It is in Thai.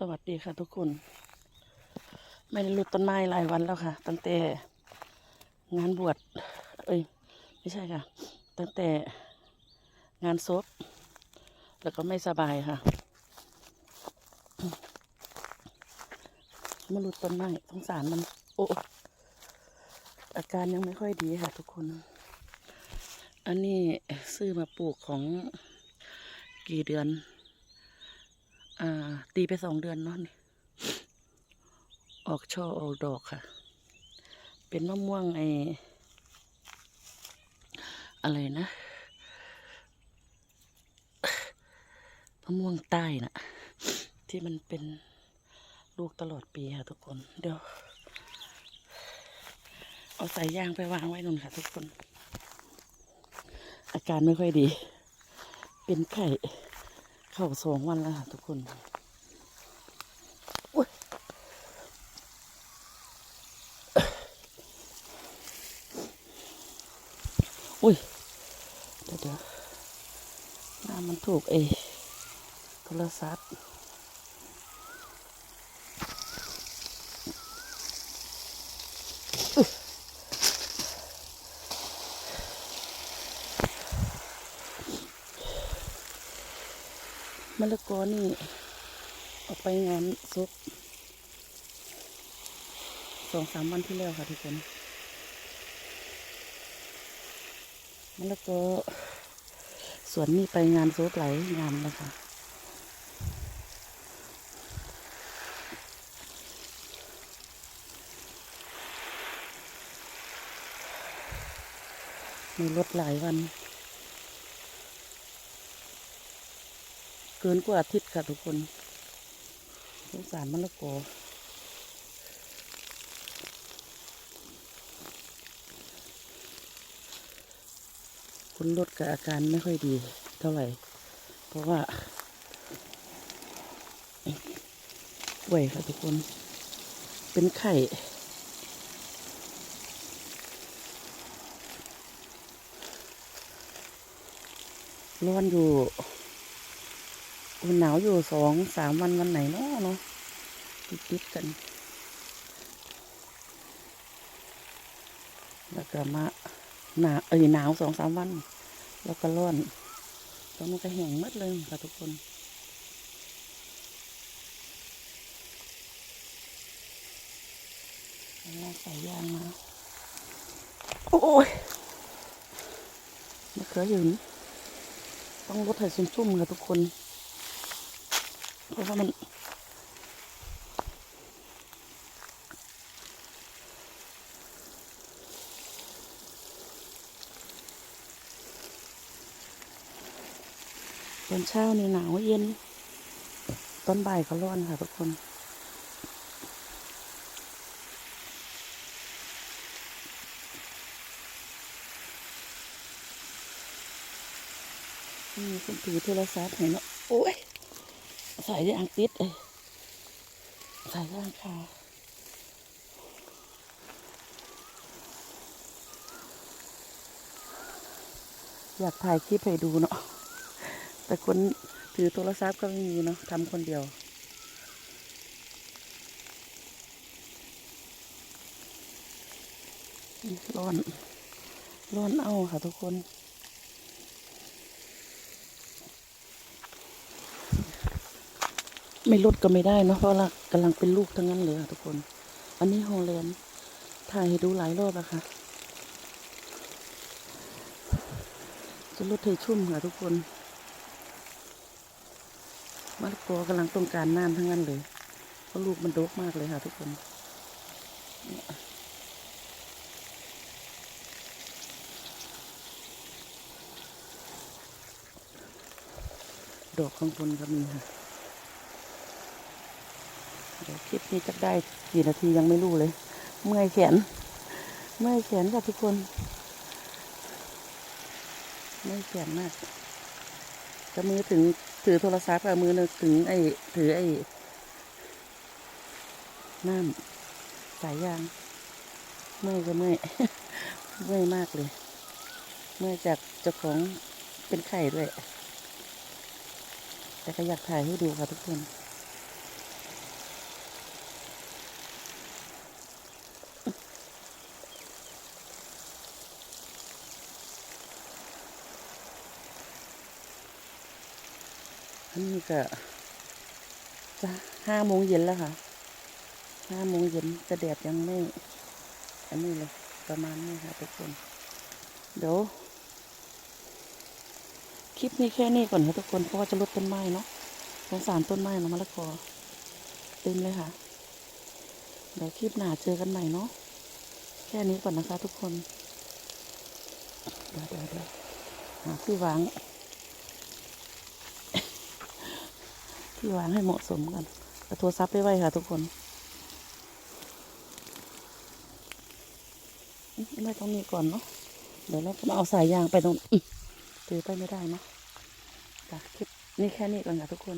สวัสดีค่ะทุกคน ไม่ได้รดต้นไม้หลายวันแล้วค่ะ ตั้งแต่งานบวชเอ้ยไม่ใช่ค่ะ ตั้งแต่งานศพแล้วก็ไม่สบายค่ะมารุดต้นไม้สงสารมัน โอ้อาการยังไม่ค่อยดีค่ะ ทุกคน อันนี้ซื้อมาปลูกของกี่เดือน อ่า ตีไปสองเดือนเนาะนี่ ออกช่อออกดอกค่ะ เป็นมะม่วงไออะไรนะมะม่วงใต้น่ะ ที่มันเป็นลูกตลอดปีค่ะทุกคน เดี๋ยว เอาสายยางไปวางไว้นู่นค่ะทุกคน อาการไม่ค่อยดี เป็นไข้ เข่าสองวันแล้วค่ะทุกคนอุ๊ยอุ้ย เดี๋ยวเดี๋ยวหน้ามันถูกเอโทรศัพท์ะละกอนี่ ออกไปงานศพสองสามวันที่แล้วค่ะทุกคนมะละกอส่วนนี้ไปงานศพหลายงานแล้วค่ะมีรถหลายวัน กินกว่าอาทิตย์ค่ะทุกคนสงสารมะละกอคนรถกับอาการไม่ค่อยดีเท่าไหร่ เพราะว่าป่วยค่ะทุกคน เป็นไข้ร้อนอยู่ หนาวอยู่สองสามวันวันไหนเนาะเนาะติดติดๆกัน แล้วก็มาหนาเอ้ยหนาวสองสามวัน แล้วก็ร้อนแล้วมันก็แห้งหมดเลยค่ะทุกคนแล้วใส่ยางมา โอ้ยมะเขืออยู่นี่ต้องลดให้ซุ่มๆค่ะทุกคน เพราะว่ามันตอนเช้านี่หนาวเย็น ตอนบ่ายก็ร้อนค่ะทุกคนนี่คุณถือโทรศัพท์เห็นเนาะโอ้ย สายยางติดเลยสายยางค่ะอยากถ่ายคลิปให้ดูเนาะแต่คนถือโทรศัพท์ก็ไม่มีเนาะทำคนเดียวร้อนร้อนเอาค่ะทุกคน ไม่ลดก็ไม่ได้เนอะเพราะเรากำลังเป็นลูกทั้งนั้นเลยทุกคน อันนี้ฮอลแลนด์ถ่ายให้ดูหลายรอบแล้วค่ะจะลดเทชุ่มค่ะทุกคนมะละกอกำลังต้องการน้ำทั้งนั้นเลย เพราะลูกมันดกมากเลยค่ะทุกคนดอกข้างบนก็มีค่ะ เดี๋ยวคลิปนี้จะได้กี่นาทียังไม่รู้เลย เมื่อยแขน เมื่อยแขนค่ะทุกคน เมื่อยแขนมากจะมือถึงถือโทรศัพท์กับมือนึงถึงไอ้ถือไอ้น้ำสายยาง เมื่อยก็เมื่อยเมื่อยมากเลย เมื่อยจากเจ้าของเป็นไข้ด้วย แต่ก็อยากถ่ายให้ดูค่ะทุกคน นนี้ก็จะห้าโมงเย็นแล้วค่ะห้าโมงเย็นแต่แดดยังไม่ อันนี้เลยประมาณนี้ค่ะทุกคน เดี๋ยวคลิปนี้แค่นี้ก่อนค่ะทุกคนเพราะว่าจะลดต้นไม้เนาะสงสารต้นไม้นะมะละกอเต็มเลยค่ะ เดี๋ยวคลิปหน้าเจอกันใหม่เนาะแค่นี้ก่อนนะคะ ทุกคน เดี๋ยวเดี๋ยวเดี๋ยวหาที่วาง ที่วางให้เหมาะสมกันเอาโทรศัพท์ไปไว้ค่ะทุกคนไม่ต้องมีก่อนเนาะเดี๋ยวเราก็มาเอาสายยางไปตรงอื้อถือไปไม่ได้เนาะจ้ะคลิปนี่แค่นี้ก่อนค่ะทุกคน